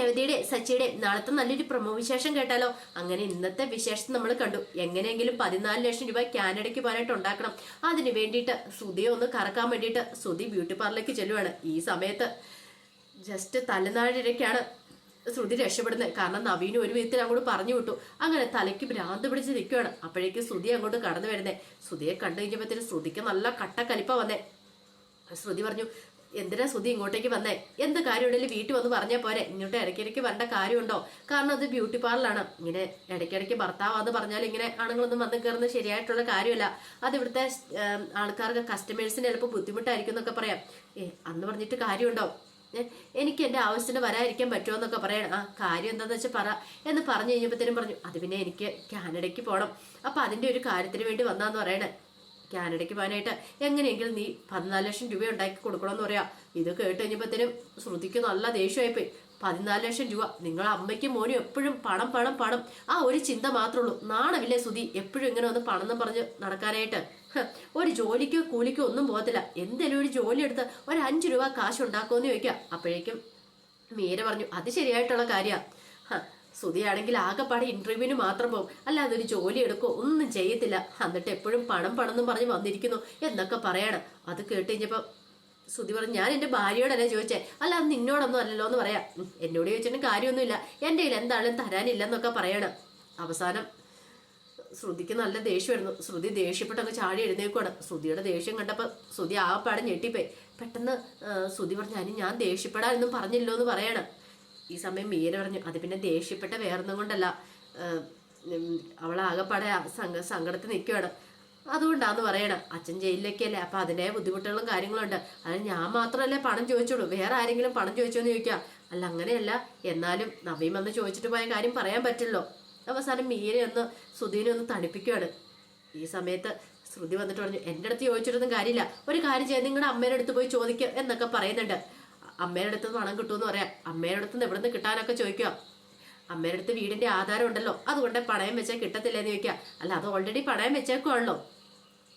രേവതിയുടെ സച്ചിയുടെ നാളത്തെ നല്ലൊരു പ്രമോ വിശേഷം കേട്ടാലോ? അങ്ങനെ ഇന്നത്തെ വിശേഷം നമ്മൾ കണ്ടു. എങ്ങനെയെങ്കിലും പതിനാല് ലക്ഷം രൂപ കാനഡയ്ക്ക് പോകാനായിട്ട് ഉണ്ടാക്കണം. അതിന് വേണ്ടിയിട്ട് സുതിയെ ഒന്ന് കറക്കാൻ വേണ്ടിയിട്ട് സുതി ബ്യൂട്ടി പാർലറിലേക്ക് ചെല്ലുവാണ്. ഈ സമയത്ത് ജസ്റ്റ് തലനാഴിരക്കാണ് ശ്രുതി രക്ഷപ്പെടുന്നത്. കാരണം നവീന് ഒരു വിധത്തിൽ അങ്ങോട്ട് പറഞ്ഞു വിട്ടു. അങ്ങനെ തലയ്ക്ക് ഭ്രാന്ത് പിടിച്ച് നിൽക്കുകയാണ് അപ്പോഴേക്കും ശ്രുതി അങ്ങോട്ട് കടന്നു വരുന്നത് ശ്രുതിയെ കണ്ടു കഴിഞ്ഞപ്പോഴത്തേന് ശ്രുതിക്ക് നല്ല കട്ടക്കലിപ്പ വന്നേ. ശ്രുതി പറഞ്ഞു എന്തിനാ സുധി ഇങ്ങോട്ടേക്ക് വന്നേ? എന്ത് കാര്യമുണ്ടെങ്കിലും വീട്ടിൽ വന്ന് പറഞ്ഞാൽ പോരെ. ഇങ്ങോട്ട് ഇടയ്ക്കിടയ്ക്ക് വരേണ്ട കാര്യമുണ്ടോ? കാരണം അത് ബ്യൂട്ടി പാർലറാണ്. ഇങ്ങനെ ഇടയ്ക്കിടയ്ക്ക് അത് പറഞ്ഞാൽ ഇങ്ങനെ ആണുങ്ങളൊന്നും വന്ന് കയറുന്നത് ശരിയായിട്ടുള്ള കാര്യമല്ല. അത് ഇവിടുത്തെ ആൾക്കാർക്ക് കസ്റ്റമേഴ്സിന് ചിലപ്പോൾ ബുദ്ധിമുട്ടായിരിക്കും എന്നൊക്കെ പറയാം. ഏ അന്ന് പറഞ്ഞിട്ട് കാര്യമുണ്ടോ? എനിക്ക് എന്റെ ആവശ്യത്തിന് വരാതിരിക്കാൻ പറ്റുമോ എന്നൊക്കെ പറയണം. ആ കാര്യം എന്താണെന്ന് വെച്ചാൽ പറ. എന്ന് പറഞ്ഞു കഴിഞ്ഞപ്പോഴത്തേനും പറഞ്ഞു അത് പിന്നെ എനിക്ക് കാനഡയ്ക്ക് പോകണം അപ്പം അതിന്റെ ഒരു കാര്യത്തിന് വേണ്ടി വന്നാന്ന് പറയണേ. കാനഡയ്ക്ക് പോകാനായിട്ട് എങ്ങനെയെങ്കിലും നീ പതിനാല് ലക്ഷം രൂപ ഉണ്ടാക്കി കൊടുക്കണമെന്ന് പറയാ. ഇത് കേട്ട് കഴിഞ്ഞപ്പോഴത്തേനും ശ്രുതിക്ക് നല്ല ദേഷ്യമായിപ്പോയി. പതിനാല് ലക്ഷം രൂപ. നിങ്ങൾ അമ്മയ്ക്കും മോനും എപ്പോഴും പണം പണം പണം. ആ ഒരു ചിന്ത മാത്രമേ ഉള്ളൂ. നാണമില്ലേ സുധി എപ്പോഴും ഇങ്ങനെ ഒന്ന് പണം എന്ന് പറഞ്ഞ് നടക്കാനായിട്ട്. ഒരു ജോലിക്കോ കൂലിക്കോ ഒന്നും പോകത്തില്ല. എന്തെങ്കിലും ഒരു ജോലി എടുത്ത് ഒരു അഞ്ച് രൂപ കാശ് ഉണ്ടാക്കുമെന്ന് ചോദിക്കാം അപ്പോഴേക്കും മീര പറഞ്ഞു അത് ശരിയായിട്ടുള്ള കാര്യമാണ് സുധിയാണെങ്കിൽ ആകെപ്പാടെ ഇന്റർവ്യൂവിന് മാത്രം പോകും അല്ലാതെ ഒരു ജോലി എടുക്കോ ഒന്നും ചെയ്യത്തില്ല. എന്നിട്ട് എപ്പോഴും പണം പണം എന്ന് പറഞ്ഞ് വന്നിരിക്കുന്നു എന്നൊക്കെ പറയണം. അത് കേട്ട് സുധി പറഞ്ഞു ഞാൻ എന്റെ ഭാര്യയോടല്ലേ ചോദിച്ചേ? അല്ല അത് നിന്നോടൊന്നും അല്ലല്ലോ എന്ന് പറയാം. എന്നോട് ചോദിച്ചിട്ട് കാര്യമൊന്നുമില്ല. എന്റെ കയ്യിൽ എന്തായാലും തരാനില്ലെന്നൊക്കെ പറയണം. അവസാനം ശ്രുതിക്ക് നല്ല ദേഷ്യമായിരുന്നു ശ്രുതി ദേഷ്യപ്പെട്ടങ്ങ് ചാടി എഴുന്നേക്കുവാണ് ശ്രുതിയുടെ ദേഷ്യം കണ്ടപ്പോൾ ശ്രുതി ആകപ്പാടെ ഞെട്ടിപ്പോയി. പെട്ടെന്ന് ശ്രുതി പറഞ്ഞു ഞാൻ ദേഷ്യപ്പെടാനൊന്നും പറഞ്ഞില്ലോ എന്ന് പറയണം. ഈ സമയം മീര പറഞ്ഞു അത് പിന്നെ ദേഷ്യപ്പെട്ട വേറൊന്നും കൊണ്ടല്ല. ആ, ഉം, അവളാകപ്പാടെ സങ്ക സങ്കടത്തിൽ നിൽക്കുകയാണ് അതുകൊണ്ടാന്ന് പറയണം. അച്ഛൻ ജയിലിലൊക്കെ അല്ലേ അപ്പൊ അതിന്റെ ബുദ്ധിമുട്ടുകളും കാര്യങ്ങളും ഉണ്ട് അതിന് ഞാൻ മാത്രമല്ലേ പണം ചോദിച്ചോളൂ വേറെ ആരെങ്കിലും പണം ചോദിച്ചോ എന്ന് ചോദിക്കുക. അല്ല അങ്ങനെയല്ല. എന്നാലും നവീം വന്ന് ചോദിച്ചിട്ട് പോയ കാര്യം പറയാൻ പറ്റില്ലോ അവസാനം മീരെ ഒന്ന് സുധീനെ ഒന്ന് തണുപ്പിക്കുകയാണ് ഈ സമയത്ത് ശ്രുതി വന്നിട്ട് പറഞ്ഞു എന്റെ അടുത്ത് ചോദിച്ചിട്ടൊന്നും കാര്യമില്ല. ഒരു കാര്യം ചെയ്യാൻ നിങ്ങളുടെ അമ്മയുടെ അടുത്ത് പോയി ചോദിക്കുക എന്നൊക്കെ പറയുന്നുണ്ട്. അമ്മയുടെ അടുത്ത് പണം കിട്ടുമെന്ന് പറയാം. അമ്മയുടെ അടുത്ത് എവിടെ നിന്ന് കിട്ടാനൊക്കെ ചോദിക്കാം അമ്മയുടെ അടുത്ത് വീടിന്റെ ആധാരം ഉണ്ടല്ലോ അതുകൊണ്ട് പണയം വെച്ചാൽ കിട്ടത്തില്ല എന്ന് ചോദിക്കുക. അല്ല അത് ഓൾറെഡി പണയം വെച്ചേക്കുവാണല്ലോ.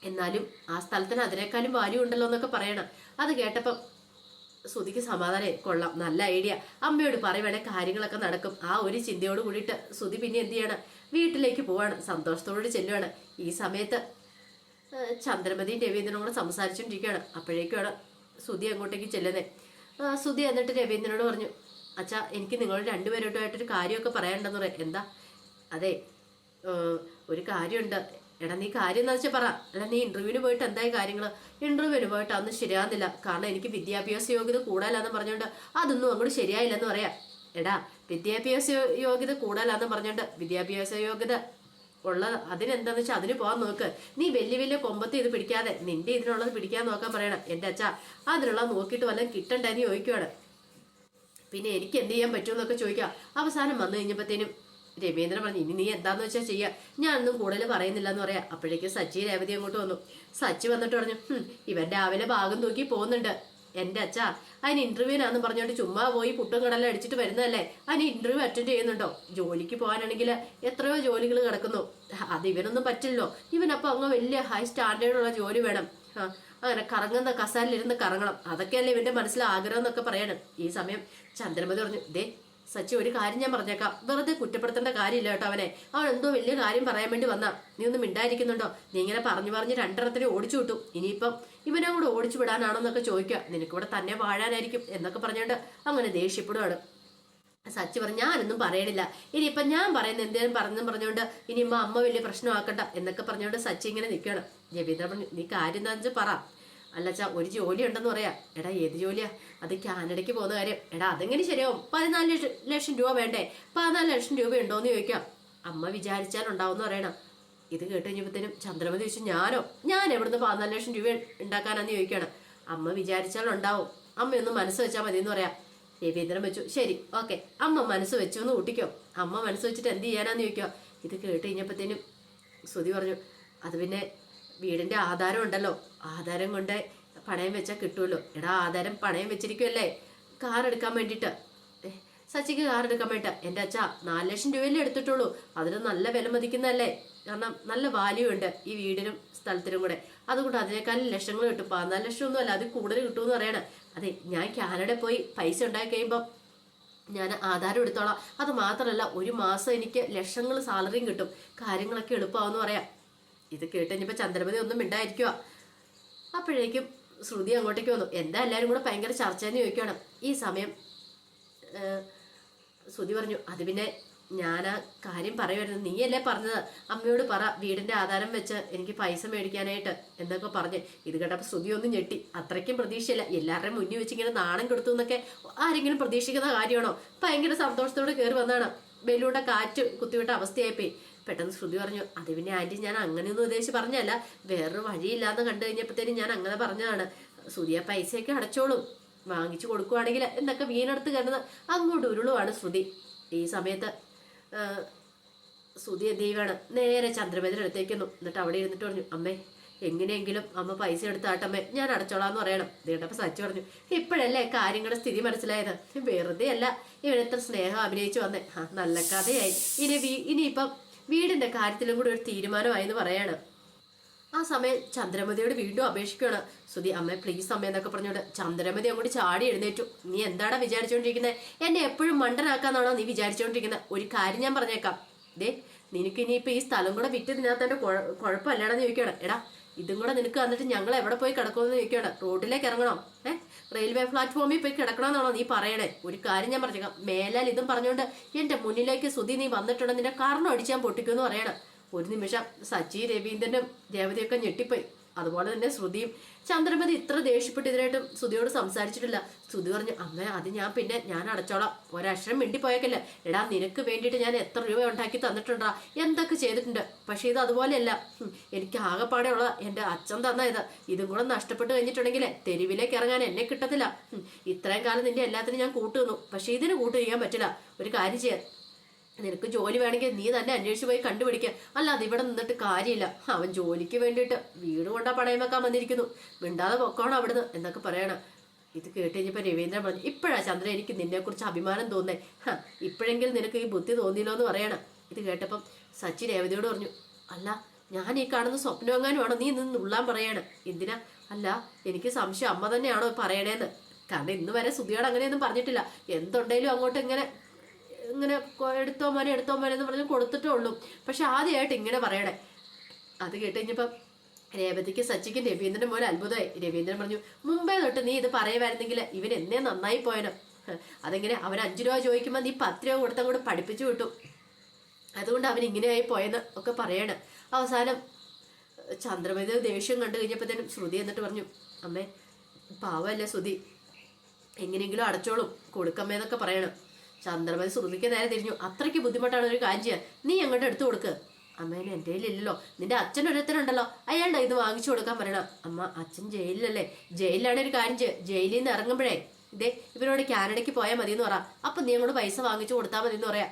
എന്നാലും ആ സ്ഥലത്തിന് അതിനേക്കാളും വാല്യൂ ഉണ്ടല്ലോ എന്നൊക്കെ പറയണം. അത് കേട്ടപ്പം ശ്രുതിക്ക് സമാധാനം. കൊള്ളാം നല്ല ഐഡിയ അമ്മയോട് പറയുവാണെ കാര്യങ്ങളൊക്കെ നടക്കും. ആ ഒരു ചിന്തയോട് കൂടിയിട്ട് ശ്രുതി പിന്നെ എന്ത് ചെയ്യണം? വീട്ടിലേക്ക് പോവാണ്. സന്തോഷത്തോട് ചെല്ലുവാണ്. ഈ സമയത്ത് ചന്ദ്രമതിയും രവീന്ദ്രനും കൂടെ സംസാരിച്ചുകൊണ്ടിരിക്കുകയാണ്. അപ്പോഴേക്കുമാണ് ശ്രുതി അങ്ങോട്ടേക്ക് ചെല്ലുന്നത്. ശ്രുതി എന്നിട്ട് രവീന്ദ്രനോട് പറഞ്ഞു അച്ഛാ എനിക്ക് നിങ്ങൾ രണ്ടുപേരോട്ടുമായിട്ടൊരു കാര്യമൊക്കെ പറയാനുണ്ടെന്ന് പറയാം. എന്താ? അതെ ഒരു കാര്യമുണ്ട്. എടാ നീ കാര്യം എന്താ വെച്ചാൽ പറ. എടാ നീ ഇന്റർവ്യൂവിന് പോയിട്ട് എന്തായി കാര്യങ്ങൾ ഇന്റർവ്യൂവിന് പോയിട്ട് അന്ന് ശരിയാകുന്നില്ല കാരണം എനിക്ക് വിദ്യാഭ്യാസ യോഗ്യത കൂടുതലാന്ന് പറഞ്ഞുകൊണ്ട് അതൊന്നും അങ്ങോട്ട് ശരിയായില്ലെന്ന് പറയാം. എടാ വിദ്യാഭ്യാസ യോഗ്യത കൂടുതലാന്ന് പറഞ്ഞുകൊണ്ട് വിദ്യാഭ്യാസ യോഗ്യത ഉള്ള അതിനെന്താന്ന് വെച്ചാൽ അതിന് പോകാൻ നോക്ക്. നീ വലിയ വലിയ കൊമ്പത്ത് ഇത് പിടിക്കാതെ നിന്റെ ഇതിനുള്ളത് പിടിക്കാൻ നോക്കാൻ പറയണം. എന്റെ അച്ഛ അതിനുള്ള നോക്കിയിട്ട് വല്ലതും കിട്ടണ്ടെന്ന് ചോദിക്കുവാണ്. പിന്നെ എനിക്ക് എന്ത് ചെയ്യാൻ പറ്റുമെന്നൊക്കെ ചോദിക്കാം അവസാനം വന്നു കഴിഞ്ഞപ്പോഴത്തേനും രവീന്ദ്രൻ പറഞ്ഞു ഇനി നീ എന്താന്ന് വെച്ചാൽ ചെയ്യാ? ഞാനൊന്നും കൂടുതൽ പറയുന്നില്ല എന്ന് പറയാം. അപ്പോഴേക്കും സച്ചി രേവതി അങ്ങോട്ട് വന്നു. സച്ചി വന്നിട്ട് പറഞ്ഞു "ഹും, ഇവൻ രാവിലെ ഭാഗം തൂക്കി പോകുന്നുണ്ട്. എന്റെ അച്ഛ അതിന് ഇന്റർവ്യൂനാന്ന് പറഞ്ഞുകൊണ്ട് ചുമ്മാ പോയി പുട്ടും കടലും അടിച്ചിട്ട് വരുന്നതല്ലേ? അതിന് ഇന്റർവ്യൂ അറ്റൻഡ് ചെയ്യുന്നുണ്ടോ? ജോലിക്ക് പോകാനാണെങ്കിൽ എത്രയോ ജോലികൾ കിടക്കുന്നു അത് ഇവനൊന്നും പറ്റില്ലല്ലോ. ഇവനപ്പോൾ അങ്ങ് വലിയ ഹൈ സ്റ്റാൻഡേർഡുള്ള ജോലി വേണം. അങ്ങനെ കറങ്ങുന്ന കസാലിലിരുന്ന് കറങ്ങണം. അതൊക്കെയല്ലേ ഇവന്റെ മനസ്സിൽ ആഗ്രഹം എന്നൊക്കെ പറയണം. ഈ സമയം ചന്ദ്രമതി പറഞ്ഞു ദേ സച്ചി ഒരു കാര്യം ഞാൻ പറഞ്ഞേക്കാം. വെറുതെ കുറ്റപ്പെടുത്തേണ്ട കാര്യമില്ല കേട്ടോ അവനെ. അവൻ എന്തോ വലിയ കാര്യം പറയാൻ വേണ്ടി വന്നാ. നീ ഒന്നും മിണ്ടായിരിക്കുന്നുണ്ടോ? നീ ഇങ്ങനെ പറഞ്ഞു പറഞ്ഞ് രണ്ടിടത്തിനെ ഓടിച്ചു വിട്ടു. ഇനിയിപ്പം ഇവനെ കൂടെ ഓടിച്ചു വിടാനാണോന്നൊക്കെ ചോദിക്കുക. നിനക്കിവിടെ തന്നെ വാഴാനായിരിക്കും എന്നൊക്കെ പറഞ്ഞുകൊണ്ട് അങ്ങനെ ദേഷ്യപ്പെടുകയാണ് സച്ചി പറഞ്ഞു ഞാനൊന്നും പറയണില്ല. ഇനിയിപ്പം ഞാൻ പറയുന്ന എന്തേലും പറഞ്ഞെന്ന് പറഞ്ഞുകൊണ്ട് ഇനിയിപ്പോൾ അമ്മ വലിയ പ്രശ്നമാക്കണ്ട എന്നൊക്കെ പറഞ്ഞുകൊണ്ട് സച്ചി ഇങ്ങനെ നിൽക്കണം രവീന്ദ്ര നീ കാര്യം എന്താണെന്ന് വെച്ചാൽ പറ. അല്ല ചാ ഒരു ജോലി ഉണ്ടെന്ന് പറയാ. എടാ ഏത് ജോലിയാ? അത് കാനഡയ്ക്ക് പോകുന്ന കാര്യം. എടാ അതെങ്ങനെ ശരിയാവും? പതിനാല് ലക്ഷം രൂപ വേണ്ടേ? പതിനാല് ലക്ഷം രൂപ ഉണ്ടോന്ന് ചോദിക്കാം. അമ്മ വിചാരിച്ചാൽ ഉണ്ടാവും പറയണം. ഇത് കേട്ട് കഴിഞ്ഞപ്പോഴത്തേനും ചന്ദ്രമതി ചോദിച്ചു ഞാനോ? ഞാൻ എവിടുന്ന് പതിനാല് ലക്ഷം രൂപ ഉണ്ടാക്കാനാന്ന് ചോദിക്കണം. അമ്മ വിചാരിച്ചാൽ ഉണ്ടാവും അമ്മയൊന്ന് മനസ്സ് വെച്ചാൽ മതി എന്ന് പറയാം. രവീന്ദ്രൻ വെച്ചു ശരി ഓക്കെ. അമ്മ മനസ്സ് വെച്ചു എന്ന് കൂട്ടിക്കോ. അമ്മ മനസ്സ് വെച്ചിട്ട് എന്ത് ചെയ്യാനാന്ന് ചോദിക്കോ. ഇത് കേട്ട് കഴിഞ്ഞപ്പോഴത്തേനും ശ്രുതി പറഞ്ഞു അത് പിന്നെ വീടിന്റെ ആധാരം ഉണ്ടല്ലോ. ആധാരം കൊണ്ട് പണയം വെച്ചാൽ കിട്ടുമല്ലോ എടാ ആധാരം പണയം വെച്ചിരിക്കുമല്ലേ കാർ എടുക്കാൻ വേണ്ടിയിട്ട്. സച്ചിക്ക് കാർ എടുക്കാൻ വേണ്ടിയിട്ട്. എന്റെ അച്ഛ നാല് ലക്ഷം രൂപയല്ലേ എടുത്തിട്ടുള്ളൂ. അതിന് നല്ല വില മതിക്കുന്നതല്ലേ? കാരണം നല്ല വാല്യൂ ഉണ്ട് ഈ വീടിനും സ്ഥലത്തിനും കൂടെ. അതുകൊണ്ട് അതിനേക്കാളും ലക്ഷങ്ങൾ കിട്ടും. പതിനാല് ലക്ഷം ഒന്നും അല്ല അത് കൂടുതൽ കിട്ടുമെന്ന് പറയണേ. അതെ ഞാൻ കാനഡ പോയി പൈസ ഉണ്ടാക്കി കഴിയുമ്പോൾ ഞാൻ ആധാരം എടുത്തോളാം. അത് മാത്രമല്ല ഒരു മാസം എനിക്ക് ലക്ഷങ്ങൾ സാലറിയും കിട്ടും. കാര്യങ്ങളൊക്കെ എളുപ്പമാവെന്ന് പറയാം. ഇത് കേട്ട് കഴിഞ്ഞപ്പോൾ ചന്ദ്രമതി ഒന്നും മിണ്ടായിരിക്കുക അപ്പോഴേക്കും ശ്രുതി അങ്ങോട്ടേക്ക് വന്നു. എന്താ എല്ലാവരും കൂടെ ഭയങ്കര ചർച്ച എന്ന് ചോദിക്കണം ഈ സമയം ശ്രുതി പറഞ്ഞു അത് പിന്നെ ഞാൻ ആ കാര്യം പറയുമായിരുന്നു നീയല്ലേ പറഞ്ഞത്? അമ്മയോട് പറ വീടിന്റെ ആധാരം വെച്ച് എനിക്ക് പൈസ മേടിക്കാനായിട്ട് എന്നൊക്കെ പറഞ്ഞ്. ഇത് കേട്ടപ്പോൾ ശ്രുതി ഒന്നും ഞെട്ടി. അത്രയ്ക്കും പ്രതീക്ഷയില്ല. എല്ലാവരുടെയും മുന്നിൽ വെച്ച് ഇങ്ങനെ നാണം കൊടുത്തു എന്നൊക്കെ ആരെങ്കിലും പ്രതീക്ഷിക്കുന്ന കാര്യമാണോ? ഭയങ്കര സന്തോഷത്തോടെ കയറി വന്നതാണ് ബലൂടെ കാറ്റ് കുത്തിവിട്ട അവസ്ഥയായിപ്പോയി. പെട്ടെന്ന് ശ്രുതി പറഞ്ഞു അത് പിന്നെ ആന്റി ഞാൻ അങ്ങനെയൊന്നും ഉദ്ദേശിച്ച് പറഞ്ഞല്ല വേറൊരു വഴിയില്ലാന്ന് കണ്ടു കഴിഞ്ഞപ്പോഴത്തേനും ഞാൻ അങ്ങനെ പറഞ്ഞതാണ്. ശ്രുതി പൈസയൊക്കെ അടച്ചോളും. വാങ്ങിച്ചു കൊടുക്കുവാണെങ്കിൽ എന്നൊക്കെ വീണെടുത്ത് കിടന്ന് അങ്ങോട്ട് ഉരുളുവാണ് ശ്രുതി. ഈ സമയത്ത് ശ്രുതി എന്ത് ചെയ്യുകയാണ് നേരെ ചന്ദ്രമേന്ദ്രൻ അടുത്തേക്കുന്നു എന്നിട്ട് അവിടെ ഇരുന്നിട്ട് പറഞ്ഞു അമ്മേ എങ്ങനെയെങ്കിലും അമ്മ പൈസ എടുത്താട്ടമ്മേ ഞാൻ അടച്ചോളാന്ന് പറയണം. ദേട്ടപ്പ സച്ചു പറഞ്ഞു ഇപ്പോഴല്ലേ കാര്യങ്ങളുടെ സ്ഥിതി മനസ്സിലായത്? വെറുതെ അല്ല ഇവനെത്ര സ്നേഹം അഭിനയിച്ചു വന്നേ. ആ നല്ല കഥയായി. ഇനി ഇനിയിപ്പം വീടിന്റെ കാര്യത്തിലും കൂടി ഒരു തീരുമാനമായി എന്ന് പറയാണ്. ആ സമയം ചന്ദ്രമതിയോട് വീണ്ടും അപേക്ഷിക്കുകയാണ്. സുധി അമ്മ പ്ലീസ് അമ്മ എന്നൊക്കെ പറഞ്ഞോണ്ട് ചന്ദ്രമതി അങ്ങോട്ട് ചാടി എഴുന്നേറ്റു. നീ എന്താടാ വിചാരിച്ചുകൊണ്ടിരിക്കുന്നത് എന്നെ എപ്പോഴും മണ്ടനാക്കാന്നാണോ നീ വിചാരിച്ചുകൊണ്ടിരിക്കുന്നത് ഒരു കാര്യം ഞാൻ പറഞ്ഞേക്കാം. ദേ നിനക്ക് ഇനിയിപ്പോ ഈ സ്ഥലം കൂടെ വിറ്റ് ഇതിനകത്ത് എന്റെ കുഴപ്പമല്ലേടാന്ന് ചോദിക്കണം എടാ ഇതും കൂടെ നിനക്ക് വന്നിട്ട് ഞങ്ങൾ എവിടെ പോയി കിടക്കുമെന്ന് ചോദിക്കുകയാണ്. റോഡിലേക്ക് ഇറങ്ങണോ. ഏഹ് റെയിൽവേ പ്ലാറ്റ്ഫോമിൽ പോയി കിടക്കണമെന്നാണോ നീ പറയണേ? ഒരു കാര്യം ഞാൻ പറഞ്ഞേക്കാം. മേലാൽ ഇതും പറഞ്ഞുകൊണ്ട് എന്റെ മുന്നിലേക്ക് സുധി നീ വന്നിട്ടുണ്ടെന്ന് നിന്റെ കാരണം അടിച്ചാൻ പൊട്ടിക്കുമെന്ന് പറയണം. ഒരു നിമിഷം സച്ചി രവീന്ദ്രനും രേവതിയൊക്കെ ഞെട്ടിപ്പോയി. അതുപോലെ തന്നെ ശ്രുതിയും ചന്ദ്രമതി ഇത്ര ദേഷ്യപ്പെട്ട് ഇതിനായിട്ടും ശ്രുതിയോട് സംസാരിച്ചിട്ടില്ല. ശ്രുതി പറഞ്ഞു അമ്മ അത് ഞാൻ പിന്നെ ഞാൻ അടച്ചോളാം. ഒരക്ഷരം മിണ്ടിപ്പോയേക്കല്ല. എടാ നിനക്ക് വേണ്ടിയിട്ട് ഞാൻ എത്ര രൂപ ഉണ്ടാക്കി തന്നിട്ടുണ്ടാ? എന്തൊക്കെ ചെയ്തിട്ടുണ്ട്? പക്ഷേ ഇത് അതുപോലെയല്ല. എനിക്ക് ആകെപ്പാടെ ഉള്ള എന്റെ അച്ഛൻ തന്ന ഇത്. ഇതും കൂടെ നഷ്ടപ്പെട്ട് കഴിഞ്ഞിട്ടുണ്ടെങ്കിൽ തെരുവിലേക്ക് ഇറങ്ങാൻ എന്നെ കിട്ടത്തില്ല. ഇത്രയും കാലം നിന്റെ എല്ലാത്തിനും ഞാൻ കൂട്ടുന്നു പക്ഷേ ഇതിന് കൂട്ടു ചെയ്യാൻ പറ്റില്ല. ഒരു കാര്യം ചെയ്യാൻ നിനക്ക് ജോലി വേണമെങ്കിൽ നീ തന്നെ അന്വേഷിച്ച് പോയി കണ്ടുപിടിക്കുക അല്ലാതെ ഇവിടെ നിന്നിട്ട് കാര്യമില്ല. അവൻ ജോലിക്ക് വേണ്ടിയിട്ട് വീട് കൊണ്ടാ പണയം വെക്കാൻ വന്നിരിക്കുന്നു. മിണ്ടാതെ പൊക്കോണം അവിടുന്ന് എന്നൊക്കെ പറയണം. ഇത് കേട്ട് കഴിഞ്ഞപ്പോൾ രവീന്ദ്രൻ പറഞ്ഞു ഇപ്പോഴാ ചന്ദ്രൻ എനിക്ക് നിന്നെക്കുറിച്ച് അഭിമാനം തോന്നേ ഹാ ഇപ്പോഴെങ്കിലും നിനക്ക് ഈ ബുദ്ധി തോന്നിയില്ലോ എന്ന് പറയണം. ഇത് കേട്ടപ്പം സച്ചി രേവതിയോട് പറഞ്ഞു അല്ല ഞാൻ ഈ കാണുന്ന സ്വപ്നമെങ്ങാനുമാണോ നീ നിന്ന് ഉള്ളാൻ പറയാണ്? എന്തിനാ? അല്ല എനിക്ക് സംശയം അമ്മ തന്നെയാണോ പറയണേന്ന്. കാരണം ഇന്ന് വരെ സുധിയോട് അങ്ങനെയൊന്നും പറഞ്ഞിട്ടില്ല. എന്തുണ്ടെങ്കിലും അങ്ങോട്ട് ഇങ്ങനെ ഇങ്ങനെ എടുത്തോ മോനെ എടുത്തോ മോനെ എന്ന് പറഞ്ഞ് കൊടുത്തിട്ടേ ഉള്ളൂ. പക്ഷെ ആദ്യമായിട്ട് ഇങ്ങനെ പറയണേ. അത് കേട്ട് കഴിഞ്ഞപ്പം രേവതിക്ക് സച്ചിക്കും രവീന്ദ്രൻ പോലെ അത്ഭുതമായി. രവീന്ദ്രൻ പറഞ്ഞു മുമ്പേ തൊട്ട് നീ ഇത് പറയുമായിരുന്നെങ്കിൽ ഇവൻ എന്നേ നന്നായി പോയനോ. അതെങ്ങനെ അവൻ അഞ്ചു രൂപ ചോദിക്കുമ്പോൾ നീ പത്ത് രൂപ കൊടുത്തങ്ങോട്ട് പഠിപ്പിച്ചു വിട്ടു. അതുകൊണ്ട് അവൻ ഇങ്ങനെയായി പോയെന്ന് ഒക്കെ പറയണം. അവസാനം ചന്ദ്രമതി ദേഷ്യം കണ്ടു കഴിഞ്ഞപ്പോഴത്തേനും ശ്രുതി എന്നിട്ട് പറഞ്ഞു അമ്മേ പാവല്ലേ ശ്രുതി? എങ്ങനെയെങ്കിലും അടച്ചോളും കൊടുക്കമ്മേന്നൊക്കെ പറയണം. ചന്ദ്രമതി ശ്രുതിക്ക് നേരെ തിരിഞ്ഞു. അത്രയ്ക്ക് ബുദ്ധിമുട്ടാണ് ഒരു കാര്യം. നീ അങ്ങോട്ട് എടുത്തു കൊടുക്ക്. അമ്മേനെ എന്റെ കയ്യിലില്ലല്ലോ. നിന്റെ അച്ഛൻ ഒരുത്തനുണ്ടല്ലോ അയാളുടെ ഇത് വാങ്ങിച്ചു കൊടുക്കാൻ പറയണം. അമ്മ അച്ഛൻ ജയിലിലല്ലേ. ജയിലിലാണ് ഒരു കാര്യം ജയിലിൽ നിന്ന് ഇറങ്ങുമ്പോഴേ ഇതേ ഇവരോട് കാനഡയ്ക്ക് പോയാൽ മതി എന്ന് പറ. അപ്പൊ നീ അങ്ങോട്ട് പൈസ വാങ്ങിച്ചു കൊടുത്താൽ മതി എന്ന് പറയാ.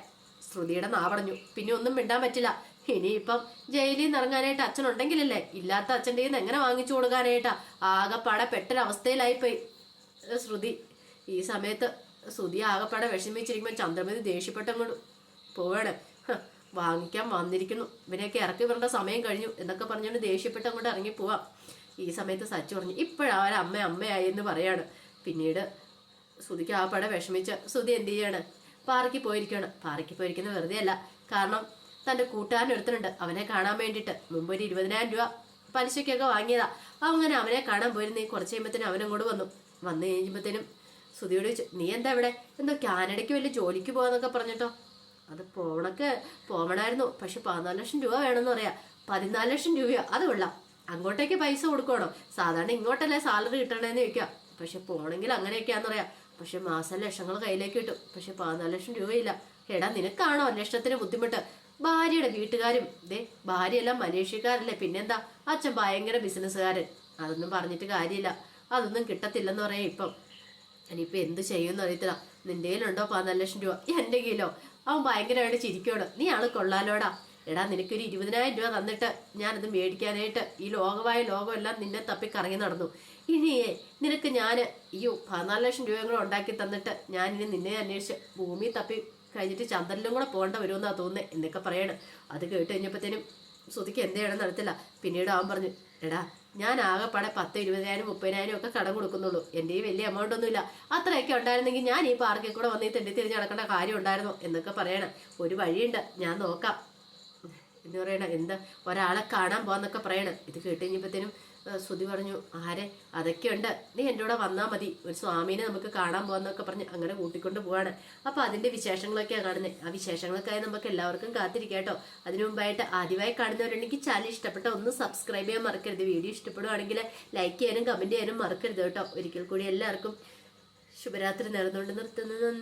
ശ്രുതിയുടെ നാവടഞ്ഞു. പിന്നെ ഒന്നും മിണ്ടാൻ പറ്റില്ല. ഇനിയിപ്പം ജയിലിൽ നിന്ന് ഇറങ്ങാനായിട്ട് അച്ഛൻ ഉണ്ടെങ്കിലല്ലേ? ഇല്ലാത്ത അച്ഛന്റെ നിന്ന് എങ്ങനെ വാങ്ങിച്ചു കൊടുക്കാനായിട്ടാ? ആകെപ്പാടെ പെട്ടൊരവസ്ഥയിലായിപ്പോയി. ശ്രുതി ഈ സമയത്ത് ശ്രുതി ആകപ്പാടെ വിഷമിച്ചിരിക്കുമ്പോൾ ചന്ദ്രമതി ദേഷ്യപ്പെട്ടങ്ങോട്ട് പോവാണ്. വാങ്ങിക്കാൻ വന്നിരിക്കുന്നു. ഇവനെയൊക്കെ ഇറക്കി വരേണ്ട സമയം കഴിഞ്ഞു എന്നൊക്കെ പറഞ്ഞുകൊണ്ട് ദേഷ്യപ്പെട്ട് അങ്ങോട്ട് ഇറങ്ങി ഈ സമയത്ത് സച്ചു പറഞ്ഞു ഇപ്പോഴാണ് അമ്മ അമ്മയായി എന്ന് പറയാണ്. പിന്നീട് സുതിക്ക് ആ പടം വിഷമിച്ച് സുതി എന്ത് ചെയ്യാണ്? പാറയ്ക്ക് പോയിരിക്കുകയാണ് പാറയ്ക്ക് പോയിരിക്കുന്ന വെറുതെ അല്ല. കാരണം തന്റെ കൂട്ടുകാരൻ എടുത്തിട്ടുണ്ട് അവനെ കാണാൻ വേണ്ടിയിട്ട്. മുമ്പ് ഒരു ഇരുപതിനായിരം രൂപ പലിശയ്ക്കൊക്കെ വാങ്ങിയതാ. അങ്ങനെ അവനെ കാണാൻ പോയിരുന്നേ. കുറച്ച് കഴിയുമ്പോഴത്തേനും കൂടെ വന്നു. വന്നു കഴിയുമ്പോഴത്തേനും ശ്രുതിയോട് ചോദിച്ചു നീ എന്താ ഇവിടെ? എന്തോ കാനഡയ്ക്ക് വലിയ ജോലിക്ക് പോകാന്നൊക്കെ പറഞ്ഞിട്ടോ? അത് പോണക്ക് പോകണമായിരുന്നു പക്ഷെ പതിനാല് ലക്ഷം രൂപ വേണമെന്ന് പറയാ. പതിനാല് ലക്ഷം രൂപയോ? അത് കൊള്ളാം. അങ്ങോട്ടേക്ക് പൈസ കൊടുക്കണോ? സാധാരണ ഇങ്ങോട്ടല്ലേ സാലറി കിട്ടണേന്ന് ചോദിക്കാം. പക്ഷെ പോണെങ്കിൽ അങ്ങനെയൊക്കെയാന്ന് പറയാം. പക്ഷെ മാസം ലക്ഷങ്ങൾ കയ്യിലേക്ക് കിട്ടും. പക്ഷെ പതിനാല് ലക്ഷം രൂപയില്ല. എടാ നിനക്കാണോ ലക്ഷത്തിന് ബുദ്ധിമുട്ട്? ഭാര്യയുടെ വീട്ടുകാരും ദേ ഭാര്യയെല്ലാം മലേഷ്യക്കാരല്ലേ. പിന്നെന്താ? അച്ഛൻ ഭയങ്കര ബിസിനസ്സുകാരൻ അതൊന്നും പറഞ്ഞിട്ട് കാര്യമില്ല. അതൊന്നും കിട്ടത്തില്ലെന്ന് പറയാം ഇപ്പം. ഇനിയിപ്പോൾ എന്ത് ചെയ്യുമെന്ന് അറിയത്തില്ല. നിന്റെ കയ്യിലുണ്ടോ പതിനാല് ലക്ഷം രൂപ? എന്റെ കയ്യിലോ? അവൻ ഭയങ്കരമായിട്ട് ചിരിക്കോട് നീ ആൾ കൊള്ളാലോടാ. എടാ നിനക്കൊരു ഇരുപതിനായിരം രൂപ തന്നിട്ട് ഞാനത് മേടിക്കാനായിട്ട് ഈ ലോകമായ ലോകമെല്ലാം നിന്നെ തപ്പി കറങ്ങി നടന്നു. ഇനിയേ നിനക്ക് ഞാൻ ഈ പതിനാല് ലക്ഷം രൂപയും കൂടെ ഉണ്ടാക്കി തന്നിട്ട് ഞാൻ ഇനി നിന്നെ അന്വേഷിച്ച് ഭൂമി തപ്പി കഴിഞ്ഞിട്ട് ചന്ദ്രനിലും കൂടെ പോകേണ്ട വരുമെന്നാ തോന്നുന്നത് എന്നൊക്കെ പറയണം. അത് കേട്ട് കഴിഞ്ഞപ്പോഴത്തേനും ശ്രുതിക്ക് എന്ത് ചെയ്യണം നടത്തില്ല പിന്നീട് അവൻ പറഞ്ഞു എടാ ഞാൻ ആകെപ്പാടെ പത്ത് ഇരുപതിനായിരം മുപ്പതിനായിരം ഒക്കെ കടം കൊടുക്കുന്നുള്ളൂ. എന്റെ ഈ വലിയ എമൗണ്ട് ഒന്നുമില്ല. അത്രയൊക്കെ ഉണ്ടായിരുന്നെങ്കിൽ ഞാൻ ഈ പാർക്കിൽ കൂടെ വന്ന് ഈ തെണ്ടി തിരിഞ്ഞ് നടക്കേണ്ട കാര്യം ഉണ്ടായിരുന്നോ എന്നൊക്കെ പറയണം. ഒരു വഴിയുണ്ട്. ഞാൻ നോക്കാം. എന്ന് പറയണം. എന്താ? ഒരാളെ കാണാൻ പോകാന്നൊക്കെ പറയണം. ഇത് കേട്ട് കഴിഞ്ഞപ്പോഴത്തേനും ശ്രുതി പറഞ്ഞു ആരെ? അതൊക്കെയുണ്ട് നീ എന്റെ കൂടെ വന്നാൽ മതി. ഒരു സ്വാമീനെ നമുക്ക് കാണാൻ പോകാമെന്നൊക്കെ പറഞ്ഞ് അങ്ങനെ കൂട്ടിക്കൊണ്ട് പോവാണ്. അപ്പൊ അതിന്റെ വിശേഷങ്ങളൊക്കെയാണ് കാണുന്നത് ആ വിശേഷങ്ങൾക്കായി നമുക്ക് എല്ലാവർക്കും കാത്തിരിക്കാട്ടോ അതിനു മുമ്പായിട്ട് ആദ്യമായി കാണുന്നവരുണ്ടെങ്കിൽ ചാനൽ ഇഷ്ടപ്പെട്ട ഒന്ന് സബ്സ്ക്രൈബ് ചെയ്യാൻ മറക്കരുത്. വീഡിയോ ഇഷ്ടപ്പെടുവാണെങ്കിൽ ലൈക്ക് ചെയ്യാനും കമന്റ് ചെയ്യാനും മറക്കരുത് കേട്ടോ. ഒരിക്കൽ കൂടി എല്ലാവർക്കും ശുഭരാത്രി നേർന്നുകൊണ്ട് നിർത്തുന്നത്.